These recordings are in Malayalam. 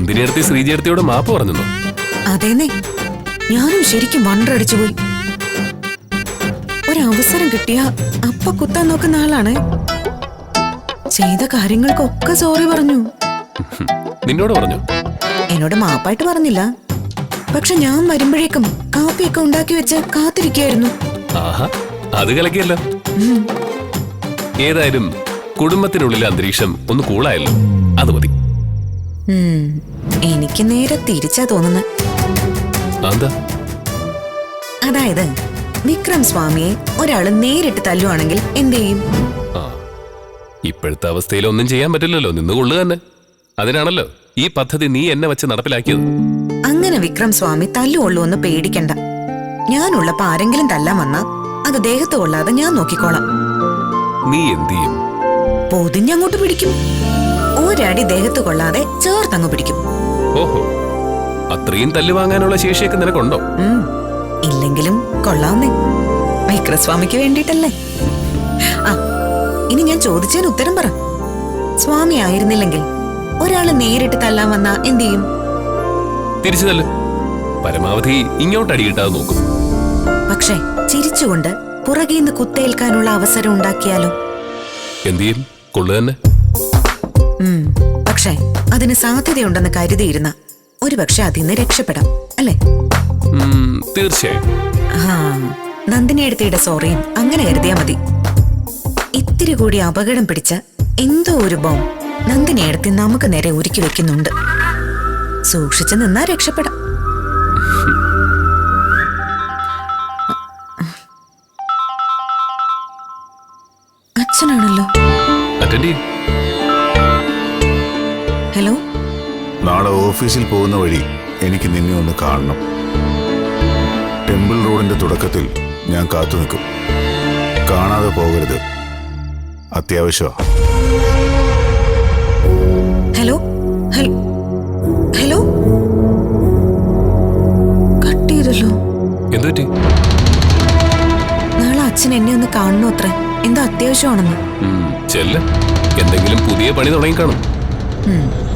നന്ദിനി അടുത്ത് ശ്രീജയടുത്തിയോട് മാപ്പ് പറഞ്ഞു അതേന്നെ. ഞാനും ശരിക്കും വണ്ടടിച്ചു പോയി. ഒരവസരം കിട്ടിയ അപ്പ കുത്താൻ നോക്കുന്ന ആളാണ്. ചെയ്ത കാര്യങ്ങൾക്കൊക്കെ സോറി പറഞ്ഞു. നിന്നോട് പറഞ്ഞു. എന്നോട് മാപ്പായിട്ട് പറഞ്ഞില്ല. പക്ഷെ ഞാൻ വരുമ്പോഴേക്കും കാപ്പിയൊക്കെ ഉണ്ടാക്കി വെച്ച് കാത്തിരിക്കായിരുന്നു. അത് കലക്കിയല്ലോ. ഏതായാലും കുടുംബത്തിനുള്ളിലെ അന്തരീക്ഷം ഒന്ന് കൂളായല്ലോ. അത് മതി. എനിക്ക് നേരെ തിരിച്ചാ തോന്നുന്നത് അതായത് വിക്രം സ്വാമിയെ ഒരാൾ നേരിട്ട് തല്ലുവാണെങ്കിൽ എന്ത് ചെയ്യും? ഇപ്പോഴത്തെ അവസ്ഥയിൽ ഒന്നും ചെയ്യാൻ പറ്റില്ലല്ലോ. നിന്നുകൊള്ളുക തന്നെ. അതിനാണല്ലോ ഈ പദ്ധതി നീ എന്നെ വെച്ച് നടപ്പിലാക്കിയത്. അങ്ങനെ വിക്രം സ്വാമി തല്ലുകൊള്ളൂ എന്ന് പേടിക്കണ്ട. ഞാനുള്ളപ്പോ ആരെങ്കിലും തല്ലാൻ വന്നാ അത് ദേഹത്ത് കൊള്ളാതെ ഞാൻ നോക്കിക്കോളാം. നീ എന്ത് ചെയ്യും? പൊതിഞ്ഞങ്ങോട്ട് പിടിക്കും. ഒരടി ദേഹത്ത് കൊള്ളാതെ ചേർത്തങ്ങ് പിടിക്കും. ഓഹോ അത്രയും തല്ലു വാങ്ങാനുള്ള ശേഷിയൊക്കെ നിനക്കുണ്ടോ? ഇല്ലെങ്കിലും കൊള്ളാവുന്നേ. വിക്രസ്വാമിക്ക് വേണ്ടിട്ടല്ലേ ആ ഇനി ഞാൻ ചോദിച്ചതിന് ഉത്തരം പറ. സ്വാമി ആയിരുന്നില്ലെങ്കിൽ ഒരാൾ നേരിട്ട് തല്ലാൻ വന്നാ എന്തു ചെയ്യും? തിരിച്ചു തല്ല്. പരമാവധി ഇങ്ങോട്ട് അടിയിട്ടാ നോക്കും. പക്ഷേ ചിരിച്ചുകൊണ്ട് പുറകെ നിന്ന് കുത്തേൽക്കാനുള്ള അവസരം ഉണ്ടാക്കിയാലോ? എന്ത് ചെയ്യും? കൊള്ളു തന്നെ. പക്ഷേ അതിന് സാധ്യതയുണ്ടെന്ന് കരുതിയിരുന്ന ഒരുപക്ഷെ നിന്ന് രക്ഷപ്പെടാം അല്ലേ? തീർച്ചയായും. ആ നന്ദിനിയെടുത്തിയുടെ സോറിയും അങ്ങനെ കരുതിയാ മതി. ഇത്തിരി കൂടി അപകടം പിടിച്ച എന്തോ ഒരു ബോം നന്ദിനി നന്ദിനിയെടുത്തി നമുക്ക് നേരെ ഒരുക്കി വെക്കുന്നുണ്ട്. സൂക്ഷിച്ചു നിന്നാ രക്ഷപ്പെടാം. അച്ഛനാണല്ലോ. അറ്റൻഡ് ചെയ്യും. നാളെ ഓഫീസിൽ പോകുന്ന വഴി എനിക്ക് നിന്നെ ഒന്ന് കാണണം. ടെമ്പിൾ റോഡിന്റെ തുടക്കത്തിൽ ഞാൻ കാത്തു നിൽക്കും. കാണാതെ പോകരുത്. അത്യാവശ്യമാ. ഹലോ? ഹലോ? കട്ട് ചെയ്തല്ലോ എന്തു നാളെ അച്ഛൻ എന്നെ ഒന്ന് കാണണോ അത്ര? എന്താ അത്യാവശ്യമാണെന്ന്. ചെല്ല ചെല്ല്. എന്തെങ്കിലും പുതിയ പണി തുടങ്ങിക്കാണും ഉം.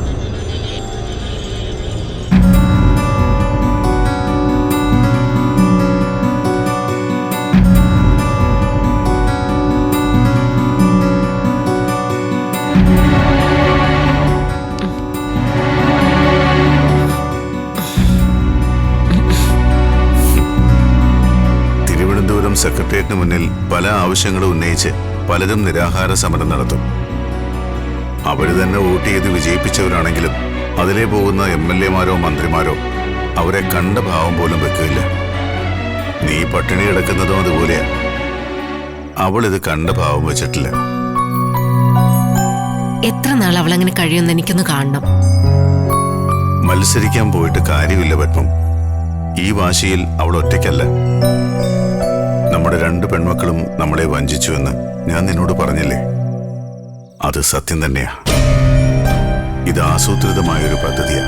സെക്രട്ടേറിയറ്റിന് മുന്നിൽ പല ആവശ്യങ്ങളും ഉന്നയിച്ച് പലരും നിരാഹാര സമരം നടത്തും. അവർ തന്നെ വോട്ട് ചെയ്ത് വിജയിപ്പിച്ചവരാണെങ്കിലും അതിലെ പോകുന്ന എം എൽ എമാരോ മന്ത്രിമാരോ അവരെ കണ്ട ഭാവം പോലും വെക്കില്ല നീ പട്ടിണി കിടക്കുന്നതും അതുപോലെയാ അവൾ ഇത് കണ്ട ഭാവം വെച്ചിട്ടില്ല. എത്ര നാൾ അവൾ അങ്ങനെ കഴിയുമെന്ന് എനിക്കൊന്ന് കാണണം. മത്സരിക്കാൻ പോയിട്ട് കാര്യമില്ല പത്മം. ഈ വാശിയിൽ അവൾ ഒറ്റയ്ക്കല്ല. നമ്മുടെ രണ്ട് പെൺമക്കളും നമ്മളെ വഞ്ചിച്ചുവെന്ന് ഞാൻ നിന്നോട് പറഞ്ഞില്ലേ? അത് സത്യം തന്നെയാ. ഇത് ആസൂത്രിതമായൊരു പദ്ധതിയാ.